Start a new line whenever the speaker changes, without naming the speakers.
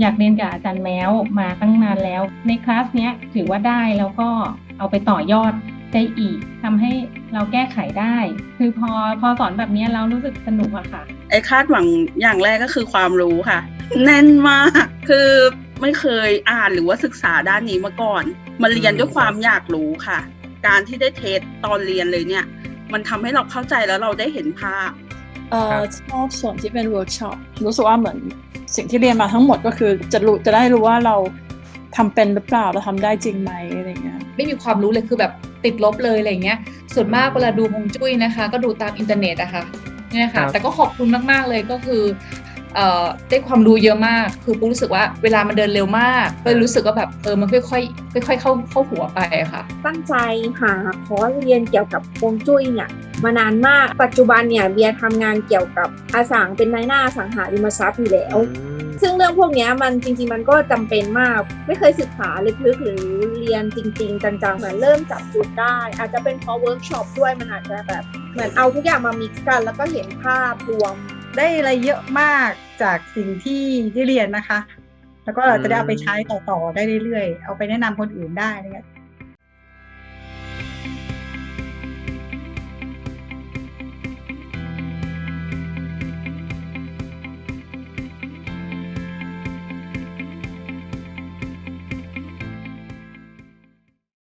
อยากเรียนกับอาจารย์แม้วมาตั้งนานแล้ว ในคลาสเนี้ยถือว่าได้แล้วก็เอาไปต่อยอดได้อีกทำให้เราแก้ไขได้ คือพอพอสอนแบบเนี้ยเรารู้สึกสนุกอะค่ะ
ไอ้คาดหวังอย่างแรกก็คือความรู้ค่ะ แน่นมาก คือไม่เคยอ่านหรือว่าศึกษาด้านนี้มาก่อน มาเรียนด้วยความอยากรู้ค่ะ การที่ได้เทสตอนเรียนเลยเนี่ย มันทำให้เราเข้าใจแล้วเราได้เห็นภาพ
เอ่
ครั
อบชอบส่วนที่เป็นเวิร์กช็อปรู้สึกว่าเหมือน สิ่งที่เรียนมาทั้งหมดก็คือจะรู้จะได้รู้ว่าเราทำเป็นหรือเปล่าเราทำได้จริงไหมอะไรเงี้ย
ไม่มีความรู้เลยคือแบบติดลบเลยอะไรเงี้ยส่วนมากเวลาดูฮวงจุ้ยนะคะ ก็ดูตามอินเทอร์เน็ตอะค่ะเนี่ย
ครั
ค่ะ
บ
แต่ก็ขอบคุณมากๆเลยก็คือเอ่อ ได้ความรู้เยอะมาก คือปูรู้สึกว่าเวลามันเดินเร็วมาก ก็เลยรู้สึกว่าแบบเออมันค่อยๆค่อย ๆ เข้าเข้าหัวไปอะค่ะ
ตั้งใจหาคอร์สเรียนเกี่ยวกับฮวงจุ้ยเนี่ยมานานมาก ปัจจุบันเนี่ยเบียร์ทำงานเกี่ยวกับอสังเป็นนายหน้าอสังหาริมทรัพย์อยู่แล้ว ซึ่งเรื่องพวกเนี้ยมันจริง ๆ มันก็จำเป็นมาก ไม่เคยศึกษาลึกๆหรือเรียนจริง ๆ จังๆเหมือนเริ่มจับจุดได้ อาจจะเป็นเพราะเวิร์กช็อปด้วยมันอาจจะแบบเหมือนเอาทุกอย่างมามิกซ์กัน แล้วก็เห็นภาพรวม
ได้อะไรเยอะมากจากสิ่งที่ได้เรียนนะคะ แล้วก็เราจะได้เอาไปใช้ต่อๆได้เรื่อยๆ เอาไปแนะนำคนอื่นได้อะไรเงี้ย